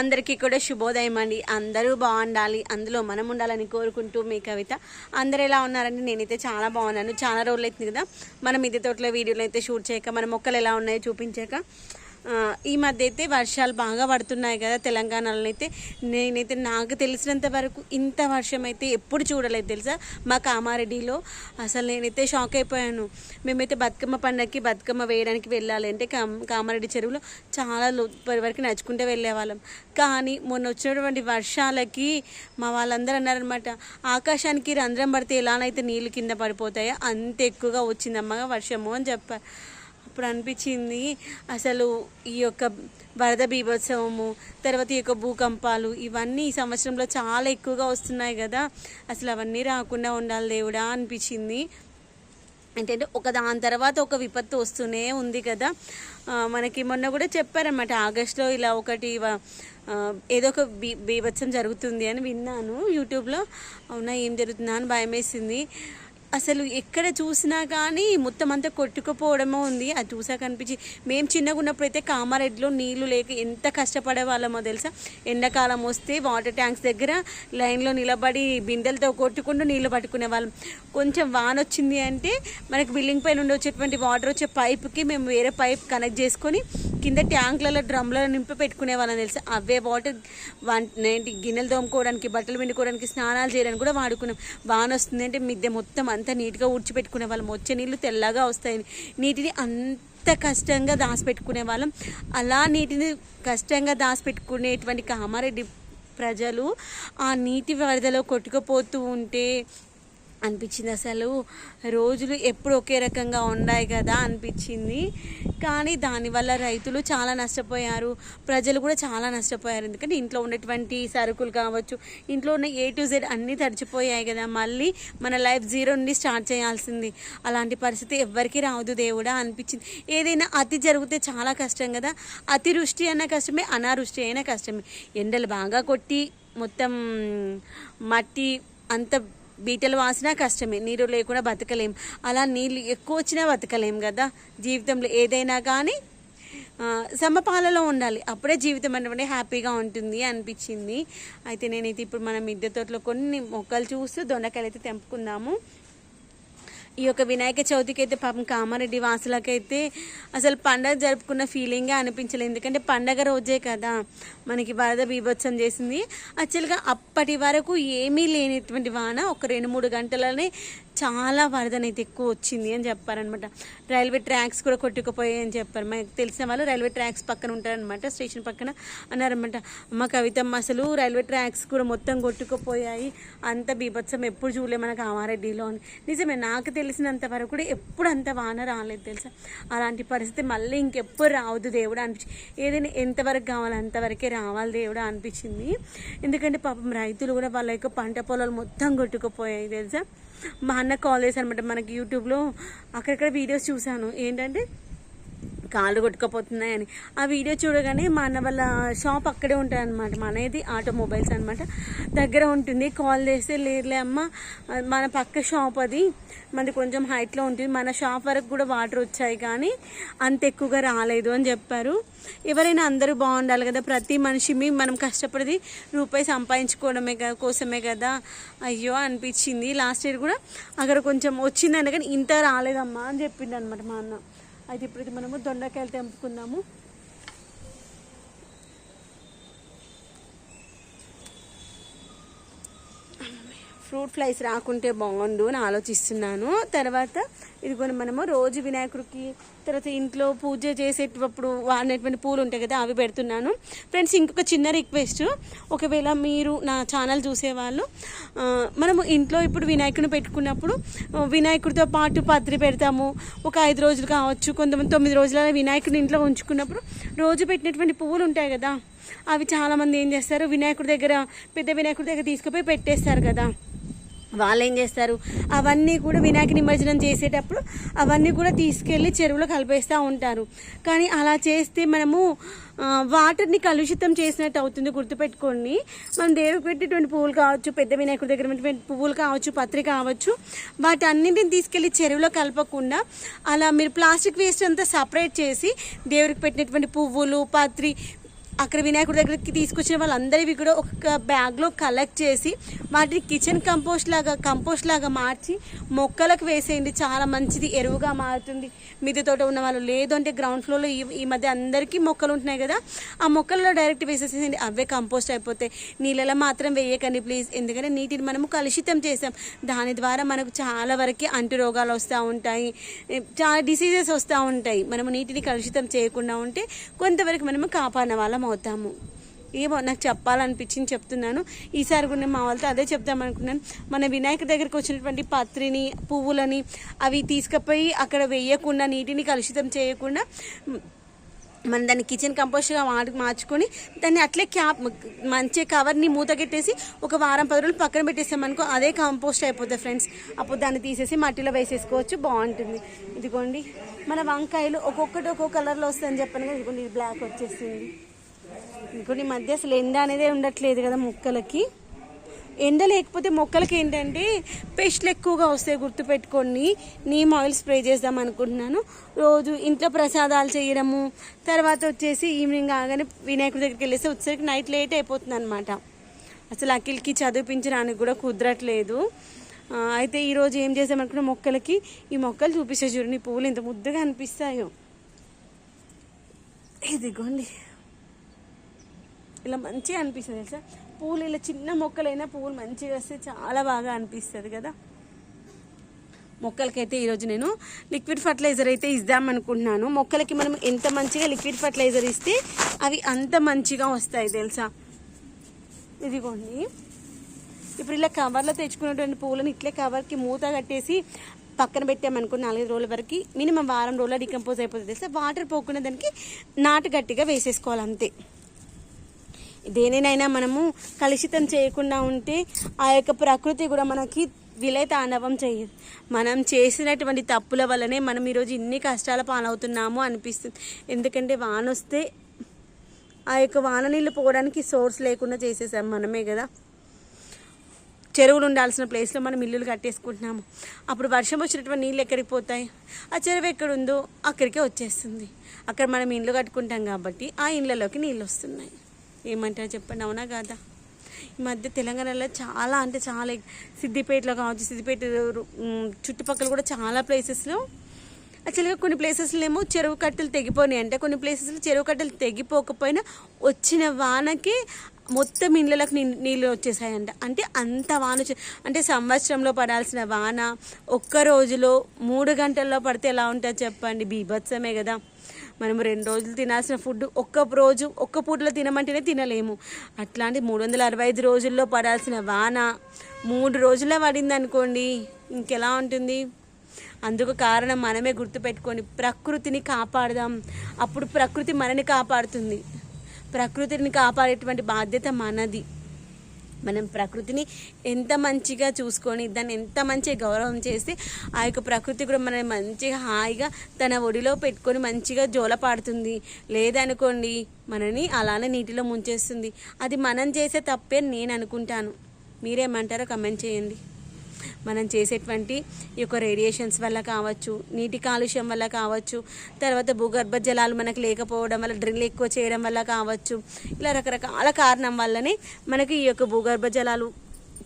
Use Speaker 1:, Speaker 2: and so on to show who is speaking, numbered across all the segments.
Speaker 1: అందరికీ కూడా శుభోదయం అండి. అందరూ బాగుండాలి. అందులో మనం ఉండాలని కోరుకుంటూ మీ కవిత. అందరు ఎలా ఉన్నారండి? నేనైతే చాలా బాగున్నాను. చాలా రోజులు అవుతుంది కదా. మనం ఇది తోటలో వీడియోలు అయితే షూట్ చేయక మన మొక్కలు ఎలా ఉన్నాయో చూపించాక. ఈ మధ్య అయితే వర్షాలు బాగా పడుతున్నాయి కదా తెలంగాణలో అయితే నేనైతే నాకు తెలిసినంత వరకు ఇంత వర్షం అయితే ఎప్పుడు చూడలేదు తెలుసా? మా కామారెడ్డిలో అసలు నేనైతే షాక్ అయిపోయాను. మేమైతే బతుకమ్మ పండగకి బతుకమ్మ వేయడానికి వెళ్ళాలి. అంటే కా కామారెడ్డి చెరువులో చాలా లోపలి వరకు నడుచుకుంటే వెళ్ళేవాళ్ళం. కానీ మొన్న వచ్చినటువంటి వర్షాలకి మా వాళ్ళందరూ అన్నారనమాట ఆకాశానికి రంధ్రం పడితే ఎలానైతే నీళ్ళు కింద పడిపోతాయో అంత ఎక్కువగా వచ్చిందమ్మగా వర్షము అని చెప్పారు అప్పుడు అనిపించింది అసలు ఈ యొక్క వరద బీభత్సవము తర్వాత ఈ యొక్క భూకంపాలు ఇవన్నీ ఈ సంవత్సరంలో చాలా ఎక్కువగా వస్తున్నాయి కదా. అసలు అవన్నీ రాకుండా ఉండాలి దేవుడా అనిపించింది. ఏంటంటే ఒక దాని తర్వాత ఒక విపత్తు వస్తూనే ఉంది కదా. మనకి మొన్న కూడా చెప్పారన్నమాట ఆగస్టులో ఇలా ఒకటి ఏదో ఒక బీ బీభత్సం జరుగుతుంది అని విన్నాను యూట్యూబ్లో. అవునా ఏం జరుగుతుందా అని భయం వేసింది అసలు ఎక్కడ చూసినా కానీ మొత్తం అంతా కొట్టుకుపోవడమో ఉంది. అది చూసాక అనిపించి మేము చిన్నగా ఉన్నప్పుడు అయితే కామారెడ్డిలో నీళ్ళు లేక ఎంత కష్టపడే వాళ్ళమో తెలుసా? ఎండాకాలం వస్తే వాటర్ ట్యాంక్స్ దగ్గర లైన్లో నిలబడి బిందెలతో కొట్టుకుంటూ నీళ్ళు పట్టుకునే వాళ్ళం కొంచెం వాన వచ్చింది అంటే మనకి బిల్డింగ్ పైన ఉండొచ్చేటువంటి వచ్చేటువంటి వాటర్ వచ్చే పైప్కి మేము వేరే పైప్ కనెక్ట్ చేసుకొని కింద ట్యాంకులలో డ్రమ్లలో నింపి పెట్టుకునే వాళ్ళం తెలుసా? అవే వాటర్ వన్ ఏంటి గిన్నెలు తోముకోవడానికి బట్టలు పిండుకోవడానికి స్నానాలు చేయడానికి కూడా వాడుకున్నాం. వాన వస్తుంది అంటే మిద్దె మొత్తం అంత నీట్గా ఊడ్చిపెట్టుకునే వాళ్ళం. వచ్చే నీళ్ళు తెల్లగా వస్తాయి నీటిని అంత కష్టంగా దాచిపెట్టుకునే వాళ్ళం. అలా నీటిని కష్టంగా దాచిపెట్టుకునేటువంటి కామారెడ్డి ప్రజలు ఆ నీటి వరదలో కొట్టుకుపోతూ ఉంటే అనిపించింది. అసలు రోజులు ఎప్పుడు ఒకే రకంగా ఉన్నాయి కదా అనిపించింది. కానీ దానివల్ల రైతులు చాలా నష్టపోయారు. ప్రజలు కూడా చాలా నష్టపోయారు. ఎందుకంటే ఇంట్లో ఉన్నటువంటి సరుకులు కావచ్చు ఇంట్లో ఉన్న ఏ టు జెడ్ అన్నీ తడిచిపోయాయి కదా. మళ్ళీ మన లైఫ్ జీరో నుండి స్టార్ట్ చేయాల్సింది. అలాంటి పరిస్థితి ఎవ్వరికీ రావద్దు దేవుడా అనిపించింది. ఏదైనా అతి జరిగితే చాలా కష్టం కదా. అతివృష్టి అన్న కష్టమే అనావృష్టి అయినా కష్టమే. ఎండలు బాగా కొట్టి మొత్తం మట్టి అంత బీటలు వాసినా కష్టమే నీరు లేకుండా బతకలేం. అలా నీళ్ళు ఎక్కువ వచ్చినా బతకలేం కదా. జీవితంలో ఏదైనా కానీ సమపాలలో ఉండాలి. అప్పుడే జీవితం అనేటువంటి హ్యాపీగా ఉంటుంది అనిపించింది. అయితే నేనైతే ఇప్పుడు మనం మిద్దె తోటలో కొన్ని మొక్కలు చూస్తూ దొండకాయలు అయితే తెంపుకుందాము. ఈ యొక్క వినాయక చవితికి అయితే పాపం కామారెడ్డి వాసులకైతే అసలు పండగ జరుపుకున్న ఫీలింగే అనిపించలేదు. ఎందుకంటే పండగ రోజే కదా మనకి వరద బీభత్సం చేసింది. యాక్చువల్గా అప్పటి వరకు ఏమీ లేనటువంటి వాన ఒక రెండు మూడు గంటలనే చాలా వరదనైతే ఎక్కువ వచ్చింది అని చెప్పారనమాట. రైల్వే ట్రాక్స్ కూడా కొట్టుకుపోయాయి అని చెప్పారు. మాకు తెలిసిన వాళ్ళు రైల్వే ట్రాక్స్ పక్కన ఉంటారనమాట స్టేషన్ పక్కన అన్నారనమాట. మా కవితమ్మ అసలు రైల్వే ట్రాక్స్ కూడా మొత్తం కొట్టుకుపోయాయి. అంత బీభత్సం ఎప్పుడు చూడలే మనకు ఆమారెడ్డిలో అని. నిజమే నాకు తెలిసినంత వరకు కూడా ఎప్పుడు అంత వాన రాలేదు తెలుసా? అలాంటి పరిస్థితి మళ్ళీ ఇంకెప్పుడు రావద్దు దేవుడు అనిపించి ఏదైనా ఎంతవరకు కావాలి అంతవరకే రావాలి దేవుడు అనిపించింది. ఎందుకంటే పాపం రైతులు కూడా వాళ్ళ యొక్క పంట పొలాలు మొత్తం కొట్టుకుపోయాయి తెలుసా? మా అన్న కాల్ చేశాను అనమాట మనకి యూట్యూబ్లో అక్కడక్కడ వీడియోస్ చూశాను. ఏంటంటే కాళ్ళు కొట్టుకపోతున్నాయని. ఆ వీడియో చూడగానే మా అన్న వాళ్ళ షాప్ అక్కడే ఉంటుంది అనమాట మనది ఆటోమొబైల్స్ అనమాట దగ్గర ఉంటుంది. కాల్ చేస్తే లేదులే అమ్మ. మన పక్క షాప్ అది. మనది కొంచెం హైట్లో ఉంటుంది. మన షాప్ వరకు కూడా వాటర్ వచ్చాయి కానీ అంత ఎక్కువగా రాలేదు అని చెప్పారు. ఎవరైనా అందరూ బాగుండాలి కదా. ప్రతి మనిషి మనం కష్టపడి రూపాయి సంపాదించుకోవడమే కదా కోసమే కదా. అయ్యో అనిపించింది. లాస్ట్ ఇయర్ కూడా అక్కడ కొంచెం వచ్చిందంటే కానీ ఇంత రాలేదమ్మా అని చెప్పిండు అనమాట మా అన్న. అయితే ఇప్పుడు మనము దొండకాయలు తెంపుకుందాము ఫ్రూట్ ఫ్లైస్ రాకుంటే బాగుండు అని ఆలోచిస్తున్నాను. తర్వాత ఇదిగోని మనము రోజు వినాయకుడికి తర్వాత ఇంట్లో పూజ చేసేటప్పుడు వాడినటువంటి పూలు ఉంటాయి కదా అవి పెడుతున్నాను. ఫ్రెండ్స్ ఇంకొక చిన్న రిక్వెస్ట్. ఒకవేళ మీరు నా ఛానల్ చూసేవాళ్ళు మనము ఇంట్లో ఇప్పుడు వినాయకుడిని పెట్టుకున్నప్పుడు వినాయకుడితో పాటు పత్రి పెడతాము. ఒక ఐదు రోజులు కావచ్చు కొంతమంది తొమ్మిది రోజుల వినాయకుడిని ఇంట్లో ఉంచుకున్నప్పుడు రోజు పెట్టినటువంటి పువ్వులు ఉంటాయి కదా అవి చాలామంది ఏం చేస్తారు? వినాయకుడి దగ్గర పెద్ద వినాయకుడి దగ్గర తీసుకుపోయి పెట్టేస్తారు కదా. వాళ్ళు ఏం చేస్తారు? అవన్నీ కూడా వినాయక నిమజ్జనం చేసేటప్పుడు అవన్నీ కూడా తీసుకెళ్ళి చెరువులో కలిపేస్తూ ఉంటారు. కానీ అలా చేస్తే మనము వాటర్ని కలుషితం చేసినట్టు అవుతుంది గుర్తుపెట్టుకోండి. మనం దేవుడికి పెట్టేటువంటి పువ్వులు కావచ్చు పెద్ద వినాయకుడి దగ్గర పువ్వులు కావచ్చు పత్రి కావచ్చు వాటి అన్నింటిని తీసుకెళ్ళి చెరువులో కలపకుండా అలా మీరు ప్లాస్టిక్ వేస్ట్ అంతా సపరేట్ చేసి దేవుడికి పెట్టినటువంటి పువ్వులు పత్రి అక్కడ వినాయకుడి దగ్గరికి తీసుకొచ్చిన వాళ్ళందరివి కూడా ఒక బ్యాగ్లో కలెక్ట్ చేసి వాటిని కిచెన్ కంపోస్ట్ లాగా కంపోస్ట్ లాగా మార్చి మొక్కలకు వేసేయండి. చాలా మంచిది ఎరువుగా మారుతుంది. మిద్దె తోట ఉన్న వాళ్ళు లేదు అంటే గ్రౌండ్ ఫ్లోర్లో ఈ ఈ మధ్య అందరికీ మొక్కలు ఉంటున్నాయి కదా ఆ మొక్కల్లో డైరెక్ట్ వేసేసేయండి. అవే కంపోస్ట్ అయిపోతాయి. నీళ్ళలో మాత్రం వేయకండి ప్లీజ్ ఎందుకంటే నీటిని మనము కలుషితం చేసాం. దాని ద్వారా మనకు చాలా వరకు అంటు రోగాలు వస్తూ ఉంటాయి. చాలా డిసీజెస్ వస్తూ ఉంటాయి. మనము నీటిని కలుషితం చేయకుండా ఉంటే కొంతవరకు మనము కాపాడిన వాళ్ళం అవుతాము ఏమో నాకు చెప్పాలనిపించింది చెప్తున్నాను. ఈసారి కూడా మా వాళ్ళతో అదే చెప్దాం అనుకున్నాను. మన వినాయక దగ్గరికి వచ్చినటువంటి పత్రిని పువ్వులని అవి తీసుకుపోయి అక్కడ వేయకుండా నీటిని కలుషితం చేయకుండా మనం దాన్ని కిచెన్ కంపోస్ట్గా మా మార్చుకొని దాన్ని అట్లే క్యాప్ మంచి కవర్ని మూతగెట్టేసి ఒక వారం పది రోజులు పక్కన పెట్టేసామనుకో అదే కంపోస్ట్ అయిపోతుంది ఫ్రెండ్స్ అప్పుడు దాన్ని తీసేసి మట్టిలో వేసేసుకోవచ్చు బాగుంటుంది. ఇదిగోండి మన వంకాయలు ఒక్కొక్కటి ఒక్కొక్క కలర్లో వస్తుందని చెప్పాను కదా ఇదిగోండి ఇది బ్లాక్ వచ్చేసింది. ఇంకోటి ఈ మధ్య అసలు ఎండ అనేది ఉండట్లేదు కదా మొక్కలకి. ఎండ లేకపోతే మొక్కలకి ఏంటంటే పెస్ట్లు ఎక్కువగా వస్తాయి గుర్తుపెట్టుకొని నీమ్ ఆయిల్ స్ప్రే చేద్దాం అనుకుంటున్నాను. రోజు ఇంట్లో ప్రసాదాలు చేయడము తర్వాత వచ్చేసి ఈవినింగ్ ఆగానే వినాయకుడి దగ్గరికి వెళ్ళేసి వచ్చేసరికి నైట్ లేట్ అయిపోతుంది అనమాట అసలు అఖిల్కి చదివించడానికి కూడా కుదరట్లేదు. అయితే ఈరోజు ఏం చేసామనుకున్న మొక్కలకి ఈ మొక్కలు చూపిస్తే చూడండి ఈ పువ్వులు ఎంత ముద్దగా అనిపిస్తాయో. ఇదిగోండి. ఇలా మంచిగా అనిపిస్తుంది తెలుసా? పూలు ఇలా చిన్న మొక్కలైనా పువ్వులు మంచిగా వస్తే చాలా బాగా అనిపిస్తుంది కదా? మొక్కలకైతే ఈరోజు నేను లిక్విడ్ ఫర్టిలైజర్ అయితే ఇద్దాం అనుకుంటున్నాను మొక్కలకి మనం ఎంత మంచిగా లిక్విడ్ ఫర్టిలైజర్ ఇస్తే అవి అంత మంచిగా వస్తాయి తెలుసా? ఇదిగోండి. ఇప్పుడు ఇలా కవర్లో తెచ్చుకున్నటువంటి పూలను ఇట్లే కవర్కి మూత కట్టేసి పక్కన పెట్టామనుకో నాలుగైదు రోజుల వరకు మినిమం వారం రోజుల్లో డికంపోజ్ అయిపోతుంది తెలుసా? వాటర్ పోకుండా దానికి నాటు గట్టిగా వేసేసుకోవాలి అంతే. దేనినైనా మనము కలుషితం చేయకుండా ఉంటే ఆ యొక్క ప్రకృతి కూడా మనకి విలే తాండవం చేయదు మనం చేసినటువంటి తప్పుల వల్లనే మనం ఈరోజు ఇన్ని కష్టాల పాలవుతున్నాము అనిపిస్తుంది ఎందుకంటే వాన వస్తే ఆ యొక్క వాన నీళ్ళు పోవడానికి సోర్స్ లేకుండా చేసేసాం మనమే కదా. చెరువులు ఉండాల్సిన ప్లేస్లో మనం ఇల్లులు కట్టేసుకుంటున్నాము. అప్పుడు వర్షం వచ్చినటువంటి నీళ్ళు ఎక్కడికి పోతాయి? ఆ చెరువు ఎక్కడ ఉందో అక్కడికే వచ్చేస్తుంది. అక్కడ మనం ఇల్లు కట్టుకుంటాం కాబట్టి ఆ ఇండ్లలోకి నీళ్ళు వస్తున్నాయి. ఏమంటారు చెప్పండి అవునా కాదా? ఈ మధ్య తెలంగాణలో చాలా అంటే చాలా సిద్దిపేటలో కావచ్చు సిద్దిపేట చుట్టుపక్కల కూడా చాలా ప్లేసెస్లో యాక్చువల్గా కొన్ని ప్లేసెస్లో ఏమో చెరువు కట్టెలు తెగిపోయినాయి. అంటే కొన్ని ప్లేసెస్లో చెరువు కట్టెలు తెగిపోకపోయినా వచ్చిన వానకి మొత్తం ఇళ్ళలకు నీళ్ళు వచ్చేసాయంట. అంటే అంత వాన అంటే సంవత్సరంలో పడాల్సిన వాన ఒక్క రోజులో మూడు గంటల్లో పడితే ఎలా ఉంటుంది చెప్పండి? బీభత్సమే కదా. మనం రెండు రోజులు తినాల్సిన ఫుడ్ ఒక్క రోజు ఒక్క పూటలో తినమంటేనే తినలేము. అట్లాంటి మూడు వందల అరవై ఐదు రోజుల్లో పడాల్సిన వాన మూడు రోజుల్లో పడింది అనుకోండి ఇంకెలా ఉంటుంది? అందుకు కారణం మనమే గుర్తుపెట్టుకొని ప్రకృతిని కాపాడదాం. అప్పుడు ప్రకృతి మనని కాపాడుతుంది. ప్రకృతిని కాపాడేటువంటి బాధ్యత మనది. మనం ప్రకృతిని ఎంత మంచిగా చూసుకొని దాన్ని ఎంత మంచిగా గౌరవం చేస్తే ఆ యొక్క ప్రకృతి కూడా మనని మంచిగా హాయిగా తన ఒడిలో పెట్టుకొని మంచిగా జోలపాడుతుంది. లేదనుకోండి మనని అలానే నీటిలో ముంచేస్తుంది. అది మనం చేసే తప్పే అని నేను అనుకుంటాను. మీరేమంటారో కమెంట్ చేయండి. మనం చేసేటువంటి ఈ యొక్క రేడియేషన్స్ వల్ల కావచ్చు నీటి కాలుష్యం వల్ల కావచ్చు తర్వాత భూగర్భ జలాలు మనకు లేకపోవడం వల్ల డ్రిల్ ఎక్కువ చేయడం వల్ల కావచ్చు ఇలా రకరకాల కారణం వల్లనే మనకి ఈ యొక్క భూగర్భ జలాలు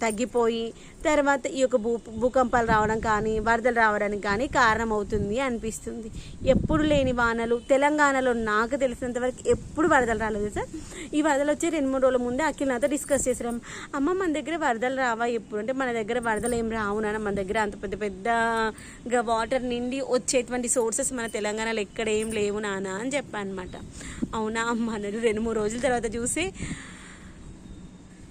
Speaker 1: తగ్గిపోయి తర్వాత ఈ యొక్క భూ భూకంపాలు రావడం కానీ వరదలు రావడానికి కానీ కారణమవుతుంది అనిపిస్తుంది. ఎప్పుడు లేని వానలు తెలంగాణలో నాకు తెలిసినంతవరకు ఎప్పుడు వరదలు రాలేదు సార్. ఈ వరదలు వచ్చి రెండు మూడు రోజుల ముందే అఖిల్ నాతో డిస్కస్ చేసాం అమ్మ మన దగ్గర వరదలు రావా ఎప్పుడు? అంటే మన దగ్గర వరదలు ఏం రావు నాన్న. మన దగ్గర అంత పెద్ద పెద్దగా వాటర్ నిండి వచ్చేటువంటి సోర్సెస్ మన తెలంగాణలో ఎక్కడ ఏం లేవు నానా అని చెప్పాను అనమాట అవునా అమ్మ అన్నారు రెండు మూడు రోజుల తర్వాత చూసి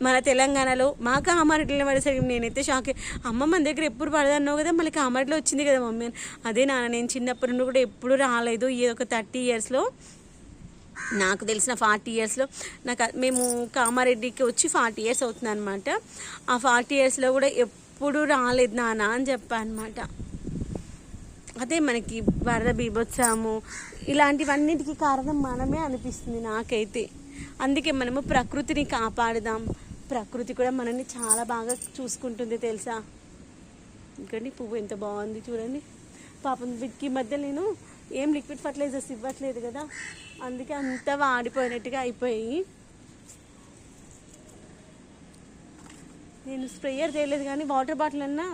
Speaker 1: మన తెలంగాణలో మా కామారెడ్డిలో పడేసరికి నేనైతే షాక్ అమ్మ మన దగ్గర ఎప్పుడు పడదన్నావు కదా? మళ్ళీ కామారెడ్డిలో వచ్చింది కదా మమ్మీ అని. అదే నాన్న నేను చిన్నప్పటి నుండి కూడా ఎప్పుడు రాలేదు. ఈ ఒక థర్టీ ఇయర్స్లో నాకు తెలిసిన ఫార్టీ ఇయర్స్లో నాకు మేము కామారెడ్డికి వచ్చి ఫార్టీ ఇయర్స్ అవుతుంది అనమాట ఆ ఫార్టీ ఇయర్స్లో కూడా ఎప్పుడు రాలేదు నాన్న అని చెప్పా అనమాట అదే మనకి వరద బీభత్సము ఇలాంటివన్నిటికీ కారణం మనమే అనిపిస్తుంది నాకైతే. అందుకే మనము ప్రకృతిని కాపాడుదాం. ప్రకృతి కూడా మనల్ని చాలా బాగా చూసుకుంటుంది తెలుసా? ఇంకండి పువ్వు ఎంత బాగుంది చూడండి. పాపం వీటికి ఈ మధ్య నేను ఏం లిక్విడ్ ఫర్టిలైజర్స్ ఇవ్వట్లేదు కదా. అందుకే అంతా వాడిపోయినట్టుగా అయిపోయి. నేను స్ప్రేయర్ చేయలేదు కానీ వాటర్ బాటిల్ అన్నా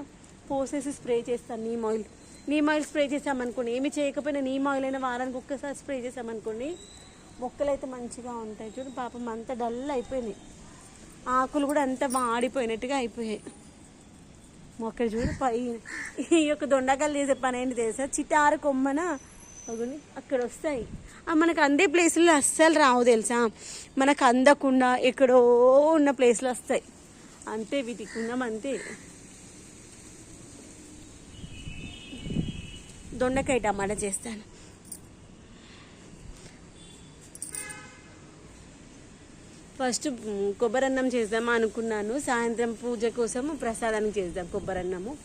Speaker 1: పోసేసి స్ప్రే చేస్తాను neem oil. Neem oil spray చేసామనుకోండి ఏమి చేయకపోయినా నీమ్ ఆయిల్ అయినా వారానికి ఒక్కసారి స్ప్రే చేసామనుకోండి మొక్కలు అయితే మంచిగా ఉంటాయి చూడు. పాపం అంతా డల్ అయిపోయినాయి ఆకులు కూడా అంత వాడిపోయినట్టుగా అయిపోయాయి. మొక్కలు చూడు పై ఈ యొక్క దొండకాయలు చేసే పని ఏంటి తెలుసా? చిటారు కొమ్మన అగుని అక్కడ వస్తాయి. మనకు అందే ప్లేస్లో అస్సలు రావు తెలుసా? మనకు అందకుండా ఎక్కడో ఉన్న ప్లేసులు వస్తాయి. అంతే వీటికి ఉన్నాం అంతే. దొండకాయ టమాటా చేస్తాను. ఫస్ట్ కొబ్బరన్నం చేద్దామా అనుకున్నాను. సాయంత్రం పూజ కోసం ప్రసాదానికి చేద్దాం కొబ్బరన్నము.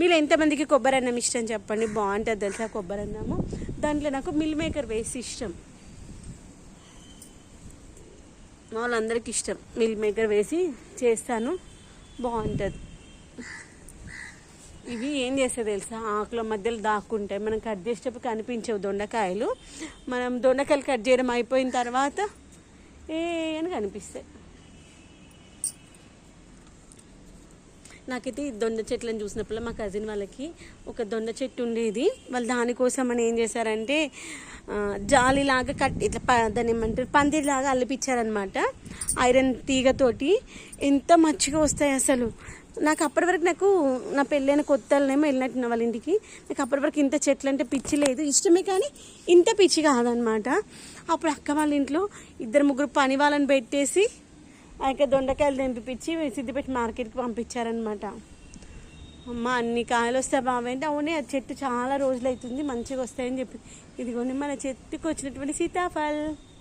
Speaker 1: మీరు ఎంతమందికి కొబ్బరన్నం ఇష్టం చెప్పండి? బాగుంటుంది తెలుసా కొబ్బరన్నము? దాంట్లో నాకు మిల్ మేకర్ వేసి ఇష్టం. మా వాళ్ళందరికీ ఇష్టం. మిల్ మేకర్ వేసి చేస్తాను. బాగుంటుంది. ఇవి ఏం చేస్తాయి తెలుసా? ఆకుల మధ్యలో దాక్కుంటాయి. మనం కట్ చేసేటప్పుడు కనిపించవు దొండకాయలు. మనం దొండకాయలు కట్ చేయడం అయిపోయిన తర్వాత ఏ అని కనిపిస్తాయి నాకైతే ఈ దొండ చెట్లను చూసినప్పుడు మా కజిన్ వాళ్ళకి ఒక దొండ చెట్టు ఉండేది. వాళ్ళు దానికోసం అని ఏం చేశారంటే జాలిలాగా కట్ ఇట్లా ప- దాన్ని ఏమంటారు? పందిరిలాగా అల్లిపించారనమాట ఐరన్ తీగతోటి. ఎంత మంచిగా వస్తాయి అసలు. నాకు అప్పటి వరకు నాకు నా పెళ్ళైన కొత్తలనేమో వెళ్ళినట్టున్న వాళ్ళ ఇంటికి. నాకు అప్పటి వరకు ఇంత చెట్లు అంటే పిచ్చి లేదు. ఇష్టమే కానీ ఇంత పిచ్చి కాదనమాట అప్పుడు అక్క వాళ్ళ ఇంట్లో ఇద్దరు ముగ్గురు పని వాళ్ళని పెట్టేసి ఆ యొక్క దొండకాయలు తెంపిపించి సిద్ధిపెట్టి మార్కెట్కి పంపించారనమాట అమ్మ అన్ని కాయలు వస్తాయి అంటే అవునే ఆ చెట్టు చాలా రోజులు అవుతుంది మంచిగా వస్తాయని చెప్పి. ఇదిగోని మన చెట్టుకు వచ్చినటువంటి సీతాఫల్.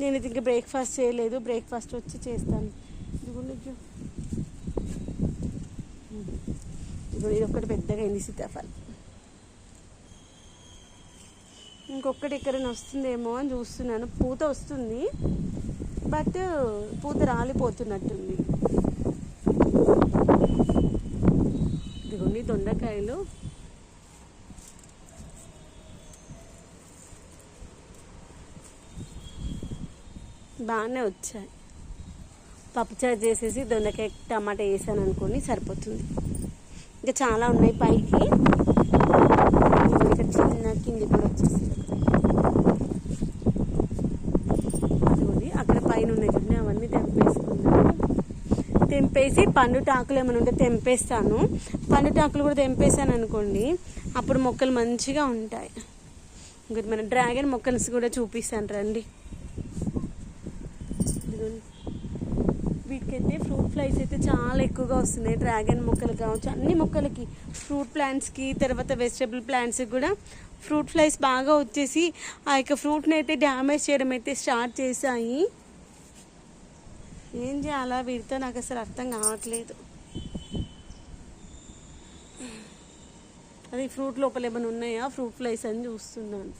Speaker 1: నేను ఇది ఇంకా బ్రేక్ఫాస్ట్ చేయలేదు. బ్రేక్ఫాస్ట్ వచ్చి చేస్తాను. ఇదిగోండి ఇది. ఒకటి ఇది ఒక్కటి పెద్దగా అయింది సీతాఫలం. ఇంకొకటి ఎక్కడైనా వస్తుందేమో అని చూస్తున్నాను. పూత వస్తుంది. బట్ పూత రాలిపోతున్నట్టుంది. ఇదిగోండి దొండకాయలు. బాగానే వచ్చాయి. పప్పుచారు చేసేసి దొండకాయ టమాటా వేసాను అనుకోండి సరిపోతుంది. ఇంకా చాలా ఉన్నాయి పైకి. ఇంకా చిన్న కింది కూడా వచ్చేసి అక్కడ పైన ఉన్నాయి చూడండి అవన్నీ తెంపేసుకున్నాను. తెంపేసి పండుటాకులు ఏమైనా ఉంటే తెంపేస్తాను. పండుటాకులు కూడా తెంపేసాను అనుకోండి అప్పుడు మొక్కలు మంచిగా ఉంటాయి. ఇంకోటి మన డ్రాగన్ మొక్కల్స్ కూడా చూపిస్తాను రండి. వీటికైతే ఫ్రూట్ ఫ్లైస్ అయితే చాలా ఎక్కువగా వస్తున్నాయి. డ్రాగన్ మొక్కలు కావచ్చు అన్ని మొక్కలకి. ఫ్రూట్ ప్లాంట్స్కి తర్వాత వెజిటబుల్ ప్లాంట్స్కి కూడా ఫ్రూట్ ఫ్లైస్ బాగా వచ్చేసి ఆ యొక్క ఫ్రూట్ని అయితే డ్యామేజ్ చేయడం అయితే స్టార్ట్ చేశాయి. ఏం చేయాలా వీటితో నాకు అసలు అర్థం కావట్లేదు. అది ఫ్రూట్ లోపల ఏమైనా ఉన్నాయా? ఫ్రూట్ ఫ్లైస్ అని చూస్తున్నాను.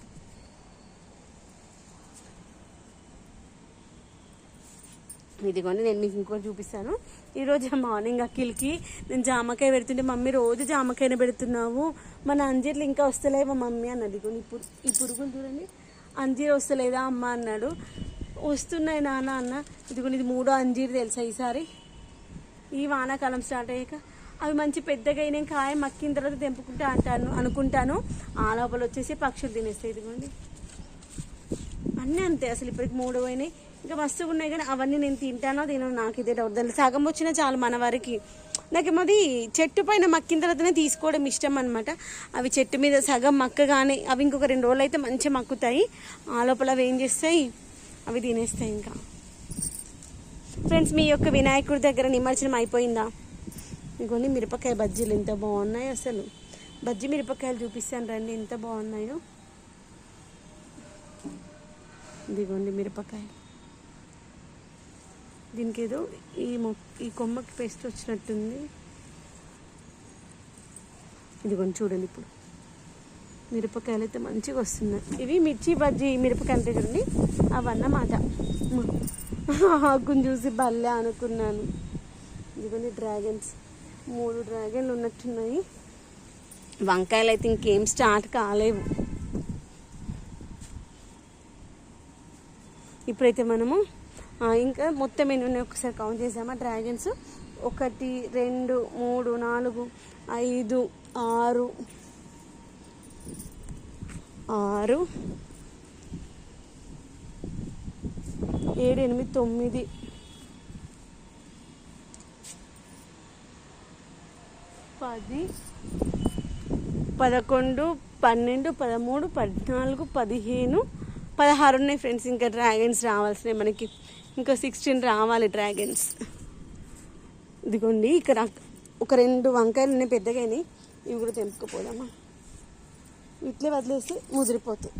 Speaker 1: ఇదిగోండి నేను మీకు ఇంకోటి చూపిస్తాను. ఈరోజు మార్నింగ్ అఖిల్కి నేను జామకాయ పెడుతుంటే మమ్మీ రోజు జామకాయనే పెడుతున్నావు. మన అంజీర్లు ఇంకా వస్తలేవా మమ్మీ? అన్నది ఇదిగోండి ఈ ఈ పురుగులు చూడండి. అంజీర్ వస్తలేదా అమ్మ? అన్నాడు. వస్తున్నాయి నాన్న అన్న. ఇదిగోండి ఇది మూడో అంజీర్ తెలుసా ఈసారి? ఈ వానాకాలం స్టార్ట్ అయ్యాక. అవి మంచి పెద్దగా అయిన కాయ మక్కిన తర్వాత తెంపుకుంటా అంటాను అనుకుంటాను. ఆ లోపల వచ్చేసి పక్షులు తినేస్తాయి. ఇదిగోండి. అన్నీ అంతే. అసలు ఇప్పటికి మూడు పోయినాయి. ఇంకా మస్తు ఉన్నాయి కానీ అవన్నీ నేను తింటానో తినో నాకు ఇదే డౌట్ తెలియదు సగం వచ్చినా చాలు మన వారికి. నాకు అది చెట్టు పైన మక్కిన తర్వాతనే తీసుకోవడం ఇష్టం అనమాట అవి చెట్టు మీద సగం మక్కగానే అవి ఇంకొక రెండు రోజులు అయితే మంచిగా మక్కుతాయి. ఆ లోపల అవి ఏం చేస్తాయి? అవి తినేస్తాయి ఇంకా. ఫ్రెండ్స్ మీ యొక్క వినాయకుడి దగ్గర నిమజ్జనం అయిపోయిందా? ఇంకొన్ని మిరపకాయ బజ్జీలు ఎంత బాగున్నాయి అసలు. బజ్జీ మిరపకాయలు చూపిస్తాను రండి ఎంత బాగున్నాయో. ఇదిగోండి మిరపకాయ దీనికి ఏదో ఈ మొ ఈ కొమ్మకి పేస్ట్ వచ్చినట్టుంది. ఇదిగోండి చూడండి ఇప్పుడు. మిరపకాయలు అయితే మంచిగా వస్తున్నాయి. ఇవి మిర్చి బజ్జీ మిరపకాయలు అంటే చూడండి. అవన్నమాట. ఆకుని చూసి భలే అనుకున్నాను. ఇదిగోండి డ్రాగన్స్. మూడు డ్రాగన్లు ఉన్నట్టున్నాయి. వంకాయలు అయితే ఇంకేం స్టార్ట్ కాలేవు. ఇప్పుడైతే మనము ఇంకా మొత్తం ఎన్ని ఒకసారి కౌంట్ చేసామా? డ్రాగన్స్ ఒకటి రెండు మూడు నాలుగు ఐదు ఆరు ఆరు ఏడు ఎనిమిది తొమ్మిది పది పదకొండు పన్నెండు పదమూడు పద్నాలుగు పదిహేను పదహారు ఉన్నాయి ఫ్రెండ్స్ ఇంకా డ్రాగన్స్ రావాల్సినవి మనకి. ఇంకా సిక్స్టీన్ రావాలి డ్రాగన్స్. ఇదిగోండి ఇక్కడ ఒక రెండు వంకాయలు ఉన్నాయి పెద్దగాని ఇవి కూడా తెంపుకుపోదామా? ఇట్లే వదిలేసి ముదిరిపోతాయి.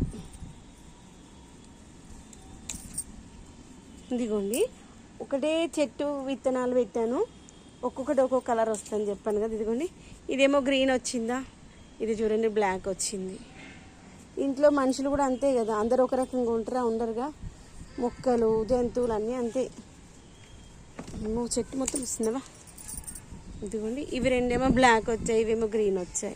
Speaker 1: ఇదిగోండి ఒకటే చెట్టు విత్తనాలు పెట్టాను. ఒక్కొక్కటి ఒక్కొక్క కలర్ వస్తుందని చెప్పాను కదా ఇదిగోండి. ఇదేమో గ్రీన్ వచ్చిందా? ఇది చూడండి బ్లాక్ వచ్చింది. ఇంట్లో మనుషులు కూడా అంతే కదా. అందరు ఒక రకంగా ఉంటారా? ఉండరుగా. మొక్కలు జంతువులు అన్నీ అంతే. ఏమో చెట్టు మొత్తం వస్తుందా ఇదిగోండి. ఇవి రెండేమో బ్లాక్ వచ్చాయి ఇవేమో గ్రీన్ వచ్చాయి.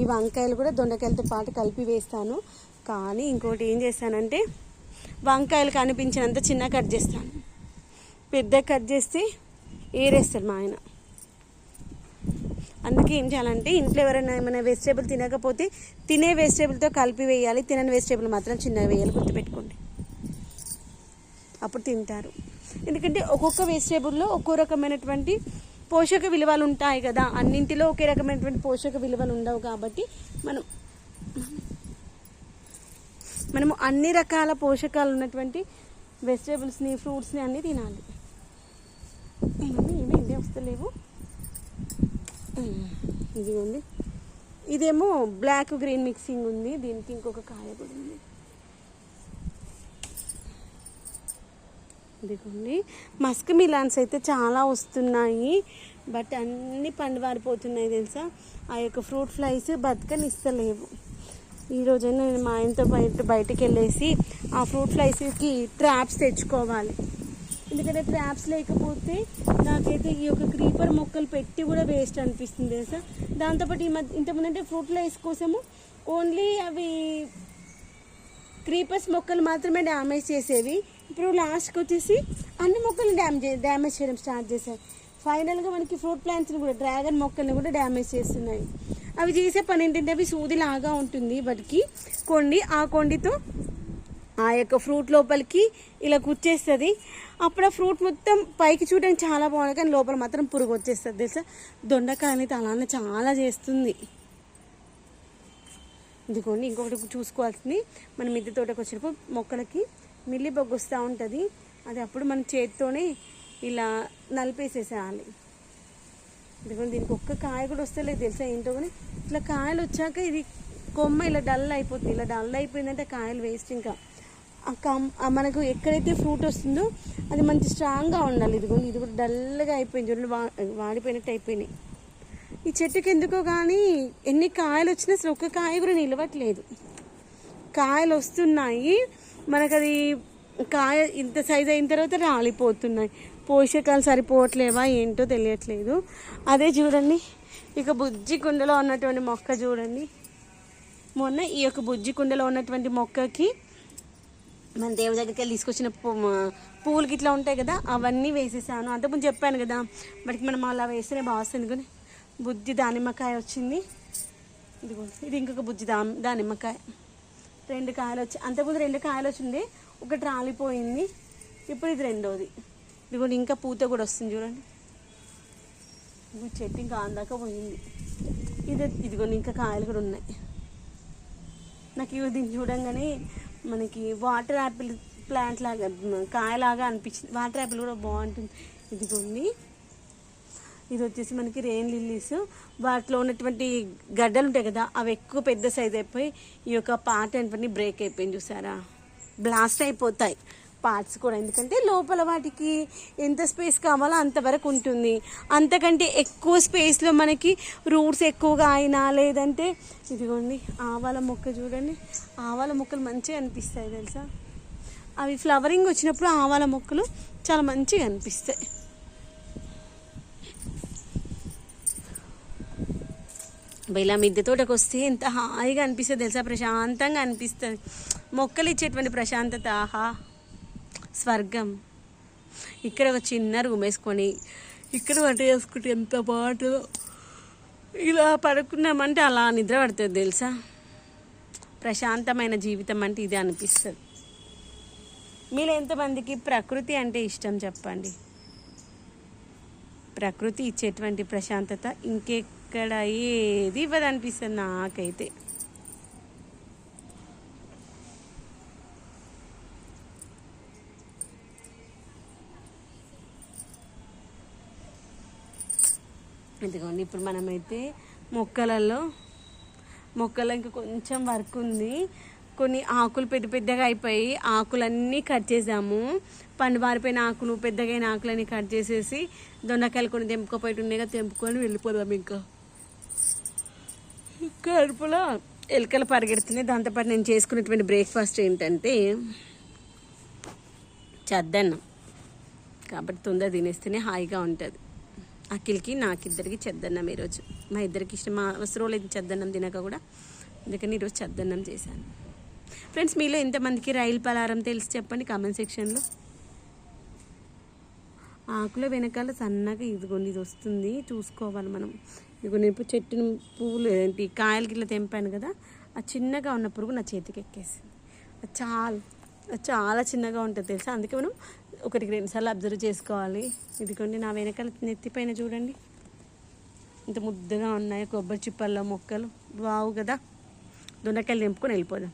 Speaker 1: ఈ వంకాయలు కూడా దొండకాయలతో పాటు కలిపి వేస్తాను. కానీ ఇంకోటి ఏం చేస్తానంటే వంకాయలు కనిపించినంత చిన్న కట్ చేస్తాను. పెద్ద కట్ చేస్తే ఏరేస్తారు మా ఆయన. అందుకే ఏం చేయాలంటే ఇంట్లో ఎవరైనా ఏమైనా వెజిటేబుల్ తినకపోతే తినే వెజిటేబుల్తో కలిపి వేయాలి. తినని వెజిటేబుల్ మాత్రం చిన్నగా వేయాలి. గుర్తుపెట్టుకోండి. అప్పుడు తింటారు. ఎందుకంటే ఒక్కొక్క వెజిటేబుల్లో ఒక్కో రకమైనటువంటి పోషక విలువలు ఉంటాయి కదా. అన్నింటిలో ఒకే రకమైనటువంటి పోషక విలువలు ఉండవు కాబట్టి మనం మనము అన్ని రకాల పోషకాలు ఉన్నటువంటి వెజిటేబుల్స్ని ఫ్రూట్స్ని అన్నీ తినాలి. ఏమన్నా ఏమేంటి వస్తలేవు ఇదిగోండి. ఇదేమో బ్లాక్ గ్రీన్ మిక్సింగ్ ఉంది. దీనికి ఇంకొక కాయ కూడా ఉంది. ఇదిగోండి. మస్క్ మిలాన్స్ అయితే చాలా వస్తున్నాయి. బట్ అన్ని పండువారిపోతున్నాయి తెలుసా? ఆ యొక్క ఫ్రూట్ ఫ్లైస్ బతకనిస్తలేవు. ఈ రోజైనా నేను మా ఆయనతో బయట బయటికి వెళ్ళేసి ఆ ఫ్రూట్ ఫ్లైస్కి ట్రాప్స్ తెచ్చుకోవాలి. ఎందుకంటే ట్రాప్స్ లేకపోతే నాకైతే ఈ యొక్క క్రీపర్ మొక్కలు పెట్టి కూడా వేస్ట్ అనిపిస్తుంది సార్ దాంతోపాటు ఈ మధ్య ఇంతకుముందు అంటే ఫ్రూట్ లైస్ కోసము ఓన్లీ అవి క్రీపర్స్ మొక్కలు మాత్రమే డ్యామేజ్ చేసేవి. ఇప్పుడు లాస్ట్కి వచ్చేసి అన్ని మొక్కలు డ్యామేజ్ డ్యామేజ్ చేయడం స్టార్ట్ చేశారు ఫైనల్గా మనకి ఫ్రూట్ ప్లాంట్స్ని కూడా డ్రాగన్ మొక్కల్ని కూడా డ్యామేజ్ చేస్తున్నాయి. అవి చేసే పని ఏంటంటే అవి సూదిలాగా ఉంటుంది వాటికి. కొండి ఆ కొండితో ఆ యొక్క ఫ్రూట్ లోపలికి ఇలా కుచ్చేస్తుంది అప్పుడు ఆ ఫ్రూట్ మొత్తం పైకి చూడడానికి చాలా బాగుంది. కానీ లోపల మాత్రం పురుగు వచ్చేస్తుంది తెలుసా? దొండకాయ అనేది అలానే చాలా చేస్తుంది. ఇదిగోండి ఇంకొకటి చూసుకోవాల్సింది. మన మిద్దె తోటకు వచ్చినప్పుడు మొక్కలకి మిల్లి బొగ్గు వస్తూ ఉంటుంది. అది అప్పుడు మన చేతితోనే ఇలా నలిపేసేసేయాలి. ఇదిగోండి దీనికి ఒక్క కాయ కూడా వస్తలేదు తెలుసా ఏంటో కానీ ఇట్లా కాయలు వచ్చాక ఇది కొమ్మ ఇలా డల్ అయిపోతుంది. ఇలా డల్ అయిపోయిందంటే కాయలు వేస్ట్ ఇంకా. మనకు ఎక్కడైతే ఫ్రూట్ వస్తుందో అది మంచి స్ట్రాంగ్గా ఉండాలి. ఇదిగోండి ఇది కూడా డల్గా అయిపోయింది చూడండి. వా వాడిపోయినట్టు అయిపోయినాయి. ఈ చెట్టుకి ఎందుకో కానీ ఎన్ని కాయలు వచ్చినా అసలు ఒక్క కాయ కూడా నిలవట్లేదు. కాయలు వస్తున్నాయి. మనకు అది కాయ ఇంత సైజ్ అయిన తర్వాత రాలిపోతున్నాయి. పోషకాలు సరిపోవట్లేవా ఏంటో తెలియట్లేదు. అదే చూడండి. ఇక బుజ్జి కుండలో ఉన్నటువంటి మొక్క చూడండి. మొన్న ఈ యొక్క బుజ్జి కుండలో ఉన్నటువంటి మొక్కకి మన దేవుడి దగ్గరికి వెళ్ళి తీసుకొచ్చిన పూ- మ- పువ్వులకి ఇట్లా ఉంటాయి కదా అవన్నీ వేసేసాను. అంతకుముందు చెప్పాను కదా వాటికి మనం అలా వేస్తేనే బాగుంది కానీ బుద్ధి దానిమ్మకాయ వచ్చింది. ఇదిగో ఇది ఇంకొక బుజ్జి దా దానిమ్మకాయ. రెండు కాయలు వచ్చి అంతకుముందు రెండు కాయలు వచ్చింది ఒకటి రాలిపోయింది. ఇప్పుడు ఇది రెండోది. ఇదిగోండి ఇంకా పూత కూడా వస్తుంది చూడండి. ఇదిగో చెట్టు ఇంకా అందాక పోయింది. ఇది ఇదిగోండి ఇంకా కాయలు కూడా ఉన్నాయి. నాకు ఇవి దీన్ని చూడంగానే మనకి వాటర్ యాపిల్ ప్లాంట్ లాగా కాయలాగా అనిపించింది. వాటర్ యాపిల్ కూడా బాగుంటుంది. ఇదిగోండి. ఇది వచ్చేసి మనకి రెయిన్ లిల్లీస్ వాటిలో ఉన్నటువంటి గడ్డలు ఉంటాయి కదా అవి ఎక్కువ పెద్ద సైజ్ అయిపోయి ఈ యొక్క పార్ట్ అనేటువంటి బ్రేక్ అయిపోయింది చూసారా? బ్లాస్ట్ అయిపోతాయి. పార్ట్స్ కూడా. ఎందుకంటే లోపల వాటికి ఎంత స్పేస్ కావాలో అంతవరకు ఉంటుంది. అంతకంటే ఎక్కువ స్పేస్లో మనకి రూట్స్ ఎక్కువగా అయినా లేదంటే ఇదిగోండి ఆవాల మొక్క చూడండి. ఆవాల మొక్కలు మంచిగా అనిపిస్తాయి తెలుసా? అవి ఫ్లవరింగ్ వచ్చినప్పుడు ఆవాల మొక్కలు చాలా మంచిగా అనిపిస్తాయి. ఇలా మిద్దె తోటకు వస్తే ఎంత హాయిగా అనిపిస్తుంది తెలుసా? ప్రశాంతంగా అనిపిస్తుంది. మొక్కలు ఇచ్చేటువంటి ప్రశాంతత ఆహా. స్వర్గం. ఇక్కడ ఒక చిన్న రూమ్ వేసుకొని ఇక్కడ వంట చేసుకుంటే ఎంత బాగుంటుందో. ఇలా పడుకున్నామంటే అలా నిద్ర పడుతుంది తెలుసా? ప్రశాంతమైన జీవితం అంటే ఇది అనిపిస్తుంది. మీరు ఎంతమందికి ప్రకృతి అంటే ఇష్టం చెప్పండి? ప్రకృతి ఇచ్చేటువంటి ప్రశాంతత ఇంకెక్కడ ఏది ఇవ్వదనిపిస్తుంది నాకైతే. ఇదిగోండి ఇప్పుడు మనమైతే మొక్కలలో మొక్కలకి ఇంకా కొంచెం వర్క్ ఉంది. కొన్ని ఆకులు పెద్ద పెద్దగా అయిపోయి ఆకులన్నీ కట్ చేసాము. పండు బారిపోయిన ఆకులు పెద్దగైన ఆకులన్నీ కట్ చేసేసి దొండకాయలు కొన్ని తెంపుకోపోయి ఉండేగా తెంపుకొని వెళ్ళిపోదాం ఇంకా. కడుపులో ఎలుకలు పరిగెడుతున్నాయి. దాంతోపాటు నేను చేసుకునేటువంటి బ్రేక్ఫాస్ట్ ఏంటంటే చద్దన్నం. కాబట్టి తొందర తినేస్తేనే హాయిగా ఉంటుంది. అఖిల్కి నాకిద్దరికి చెద్దన్నం ఈరోజు. మా ఇద్దరికి ఇష్టం. మా అవసరం లేదు చెద్దన్నం తినక కూడా. అందుకని ఈరోజు చెద్దన్నం చేశాను. ఫ్రెండ్స్ మీలో ఎంతమందికి రైలు పలారం తెలిసి చెప్పండి కామెంట్ సెక్షన్లో. ఆకుల వెనకాల సన్నగా ఇదిగోండి ఇది వస్తుంది. చూసుకోవాలి మనం. ఇదిగో నేను ఇప్పుడు చెట్టుని పువ్వులు ఏంటి కాయలకి గిట్ల తెంపాను కదా. ఆ చిన్నగా ఉన్న పురుగు నా చేతికి ఎక్కేసింది. చాలా చాలా చిన్నగా ఉంటుంది తెలుసా? అందుకే మనం ఒకటికి రెండుసార్లు అబ్జర్వ్ చేసుకోవాలి. ఇదిగోండి నా వెనకాల నెత్తిపైన చూడండి. ఇంత ముద్దగా ఉన్నాయి కొబ్బరి చిప్పల్లో మొక్కలు. బావు కదా. దొండకాయలు నింపుకొని వెళ్ళిపోదాం.